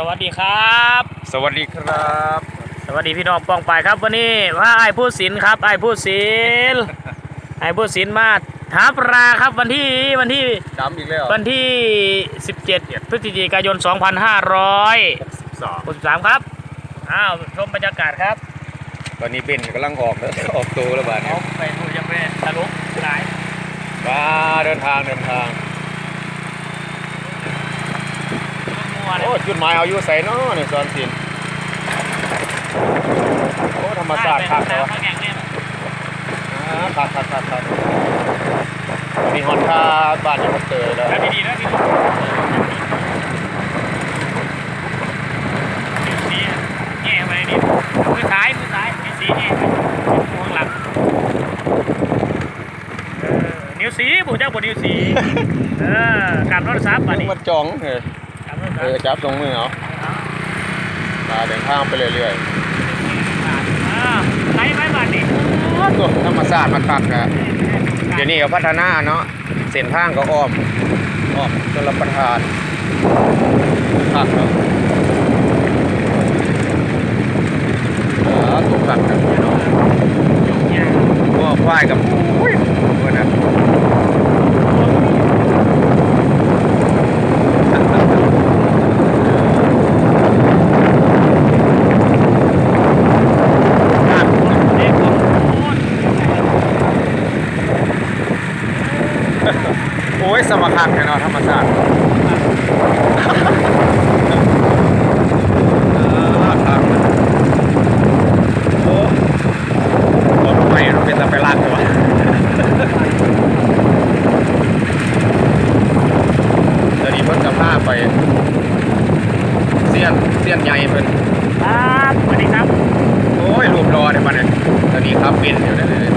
สวัสดีครับ สวัสดีครับ สวัสดีพี่น้องปองไปายครับ วันนี้ว่าไอ้ผู้ศิลครับไอ้ผู้ศิลไอ้ผู้ศิลมาหาปลาครับวันที่วันที่จำอีกแล้ววันที่ 17 พฤศจิกายน 2563สองครับอ้าวชมบรรยากาศครับ ตอนนี้เบนกำลังออกแล้วออกตัวแล้วบ้านนี้เอาไปดูจะไปตะลุกหลายมาเดินทางเดินทาง มัวเลยโอ้จุดหมายเอาอยู่ใส่เนาะเนี่ยซอนสินโอ้ธรรมศาสตร์คักแล้แล้ววแข่งเนี่ยอ่าคักคักคักคักมีฮอนคาบ้านยังไม่เจอเลยแล้วดีๆนะพี่สีแง่ไปนี่มือซ้ายมือซ้ายมีสีแง่ไปมองหลังเออนิ้วสีผู้เจ้าบนนิ้วสีเออกลับรถซับมายัดิงมาจ้องเออกลับรถ เอซับอจับตรงมือเอาพาเดินทางไปเรื่อยอ่าไปไปบ้านนี่ๆตัวธรรมศาสตร์มันคักนะเดี๋ยวนี้ก็พัฒนาเนาะเส้นทางก็อ้อมอ้อมชลประทานคักเนาะอ่าถูกตัดกันพี่น้องวัวควายกับอุ้ยเพื่อนนะโอ้ ยสมคักแน่นอนธรรมชาติอ่าครับโอ้รถไฟเราเป็นตะไปลากเลยวะเดี๋ยวนี้เพิ่นกับผ้าไปเสี้ยนเสี้ยนใหญ่เพิ่นครับสวัสดีครับ โอ้ยรูปรอเนี่ยมันเนี่ยตอนนี้ครับเป็นอยู่เนี่ยเลย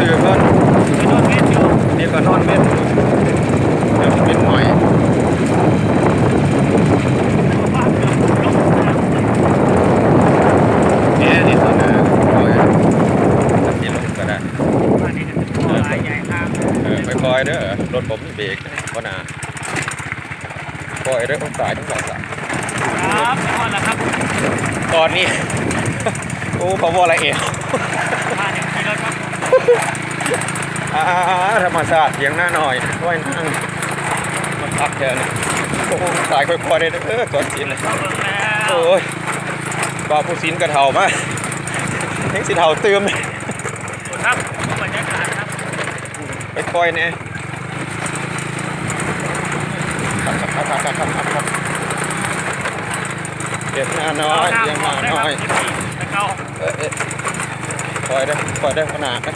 นี่ก็ซื้อเพิ่นนี่ก็นอนเม็ดเดี๋ยวมันเป็นหอยเนี่ยนี่ตอนนั้นโอ้ยจะสิลงก็ได้เออไปคอยเด้อรถผมมีเบรกก็น่าคอยเด้อต้องสายต้องสายสายตอนนี้ โอ้พอวอละเอว อาธรรมชาติเสียงหน้าหน่อยว่ายนั่งมันพักแค่นี้โอ้โหสายค่อยๆได้เด้ออก่อนสินเลยโอ้ยปลาผู้สินกระเทามาเห็นสิเทาเติมเลยครับบรรยากาศครับไปคอยเนี่ยครับครับครับครับครับครับเก็บหน้าน้อยยังหน้าน้อยเออ เออคอยได้อคอยได้อขนาดนะ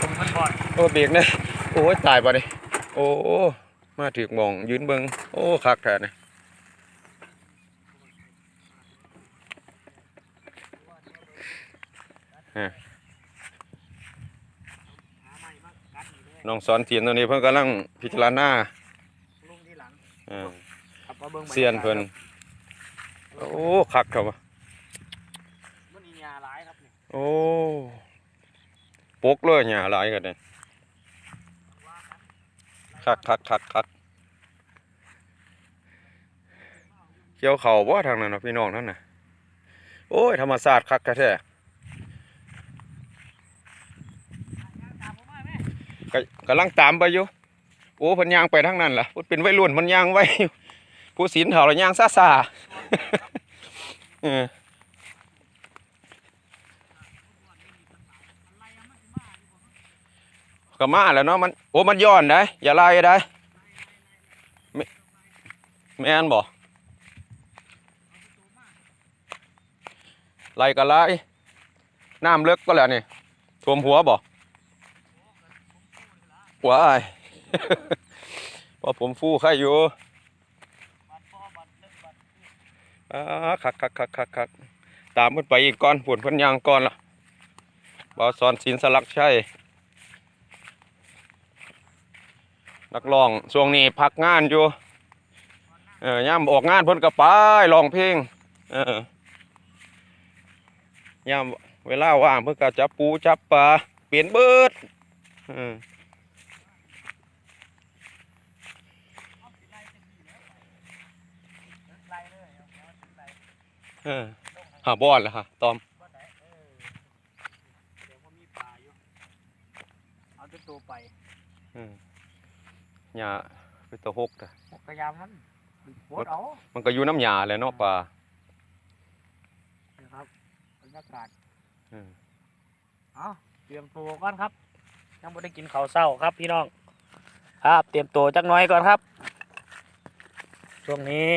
ผมพันบอดโอ้เบรกเนี่ยโอ้ยตายป่ะนี่โอ้มาถึกหมองยืนเบิงโอ้คักแท้เนี่ยฮะหาใหม่มากัดอีกเลยน้องสอนเทียนตัวนี้เพิ่นกำลังพิจารณาลุงที่หลังเออครับมาบิ่งบรรากาศเซียนเพิ่นโอ้คักครับว่ะ มันอีหยาหลายครับนี่ โอ้ปกเลยหญ้าหลายกันเนี่ยว่ากันคักคักคักคักเกี่ยวเข่าบ่ทางนั้นนะพี่น้องนั่นนะโอ้ย ธรรมศาสตร์คักแท้ตามผมมาไหมๆก็กำลังตามไปอยู่โอ้พิ่นยางไปทางนั้นล่ะเพิ่นเป็นวัยรุ่นมันยางไว้ผู้ศีลเฒ่าละยางซ่าเออ ก็มาแล้วเนาะมันโอ้มันย้อนได้อย่าไล่ได้แม่แม่นบ่ไล่ก็ไล่น้ำเลิกก็แล้วนี่ท่วมหัวบ่ว้ายว่าผมฟู่ใครอยู่บัดพ่อบัดขัดอ่าคักคักคักคักคักตามเพิ่นไปอีกก่อนผุนพิ่นยางก่อนล่ะบ่าวสอนศิลสลักใชัย นักร้องช่วงนี้พักงานอยู่เออย่ามออกงานเพิ่นก็ไปร้องเพลงเออย่ามเวลาว่างเพิ่นก็จับปูจับปลาเปลี่ยนเบิดเออไล่เลยเอาเอาไล่เออหาบอลแล้วฮะตอมบ่ได้เออเดี๋ยวมันมีปลาอยู่เอาตัวตัวไปเออ หญ้าเป็นตะหกแต่พยายามมันปวดเอามันก็อยู่น้ำหญ้าแหละเนาะปลานะครับบรรยากาศเออเอาเตรียมตัวก่อนครับยังไม่ได้กินข้าวเช้าครับพี่น้อง ครับ เตรียมตัวจักหน้อยก่อนครับ ช่วงนี้